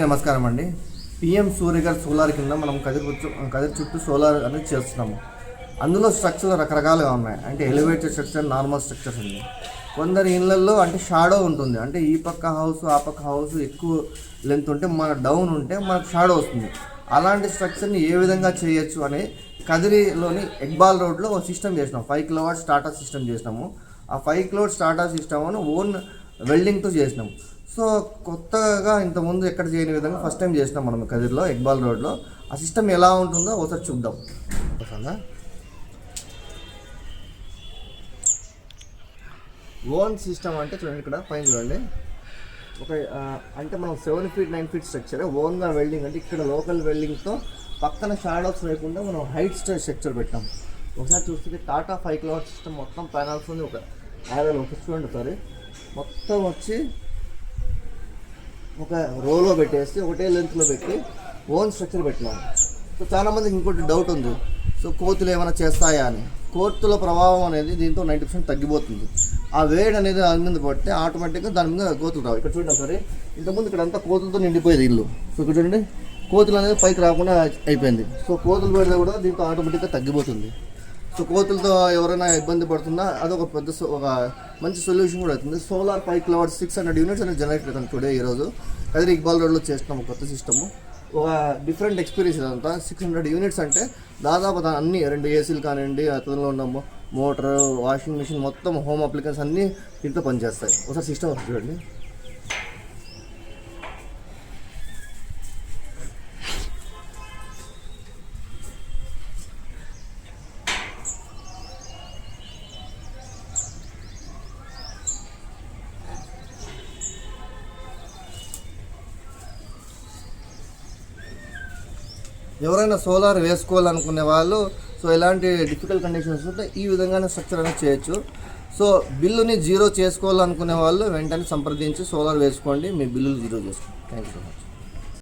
నమస్కారం అండి. PM Surya Ghar solar కింద మనం కదిరి కదిరి చుట్టూ సోలార్ అనేది చేస్తున్నాము. అందులో స్ట్రక్చర్లు రకరకాలుగా ఉన్నాయి. అంటే ఎలివేటెడ్ స్ట్రక్చర్ నార్మల్ స్ట్రక్చర్స్ ఉంది కొందరి ఇళ్ళల్లో అంటే షాడో ఉంటుంది. అంటే ఈ పక్క హౌస్ ఆ పక్క హౌస్ ఎక్కువ లెంత్ ఉంటే మన డౌన్ ఉంటే మనకు షాడో వస్తుంది. అలాంటి స్ట్రక్చర్ని ఏ విధంగా చేయొచ్చు అని కదిరిలోని ఎగ్బాల్ రోడ్లో ఒక సిస్టమ్ చేసినాం. ఫైవ్ కిలోవాట్ స్టార్టర్ సిస్టమ్ చేసినాము. ఆ five kilowatt starter system own వెల్డింగ్తో చేసినాం. సో కొత్తగా ఇంతకుముందు ఎక్కడ చేయని విధంగా ఫస్ట్ టైం చేసినాం మనం కదిర్లో ఎగ్బాల్ రోడ్లో. ఆ సిస్టమ్ ఎలా ఉంటుందో ఒకసారి చూద్దాం. ఓన్ సిస్టమ్ అంటే చూడండి ఇక్కడ పైన చూడండి. ఒక అంటే మనం seven feet nine feet structure ఓన్గా వెల్డింగ్ అంటే ఇక్కడ లోకల్ వెల్డింగ్తో పక్కన షాడోస్ లేకుండా మనం హైట్ స్ట్రక్చర్ పెట్టాం. ఒకసారి చూస్తే టాటా ఫైవ్ కిలోవాట్ సిస్టమ్ మొత్తం ప్యానల్స్ ఉంది. ఒక యాభై ఒక చూడండి సారీ మొత్తం వచ్చి ఒక రోలో పెట్టేసి ఒకటే లెంత్లో పెట్టి ఓన్ స్ట్రక్చర్ పెట్టినాం. సో చాలామందికి ఇంకోటి డౌట్ ఉంది. సో కోతులు ఏమైనా చేస్తాయా అని. కోతుల ప్రభావం అనేది దీంతో నైంటీ పర్సెంట్ తగ్గిపోతుంది. ఆ వేడి అనేది దాని మీద పడితే ఆటోమేటిక్గా దాని మీద కోతులు రావు. ఇక్కడ చూడండి సరే ఇంతకుముందు ఇక్కడ అంతా కోతులతో నిండిపోయేది ఇల్లు. సో ఇక్కడ చూడండి. కోతులు అనేది పైకి రాకుండా అయిపోయింది. సో కోతులు పెడితే కూడా దీంతో ఆటోమేటిక్గా తగ్గిపోతుంది. సో కోతులతో ఎవరైనా ఇబ్బంది పడుతున్నా అదొక పెద్ద ఒక మంచి సొల్యూషన్ కూడా అవుతుంది. Solar five kilowatt six hundred units అనేది జనరేట్ అవుతుంది టుడే ఈరోజు కదిరి ఇక్బాల్ రోడ్లో చేస్తున్నాం ఒక కొత్త సిస్టము ఒక డిఫరెంట్ ఎక్స్పీరియన్స్ ఇదంతా. సిక్స్ హండ్రెడ్ యూనిట్స్ అంటే దాదాపు అన్ని రెండు ఏసీలు కానివ్వండి అతనిలో ఉన్న మోటార్ వాషింగ్ మిషన్ మొత్తం హోమ్ అప్లికెన్స్ అన్నీ దీంట్లో పనిచేస్తాయి. ఒకసారి సిస్టమ్ చూడండి. ఎవరైనా సోలార్ వేసుకోవాలనుకునే వాళ్ళు సో ఎలాంటి డిఫికల్ట్ కండిషన్స్ ఉంటే ఈ విధంగానే స్ట్రక్చర్ అనేది చేయొచ్చు. సో బిల్లుని జీరో చేసుకోవాలనుకునే వాళ్ళు వెంటనే సంప్రదించి సోలార్ వేసుకోండి మీ బిల్లులు జీరో చేసుకోండి. Thank you so much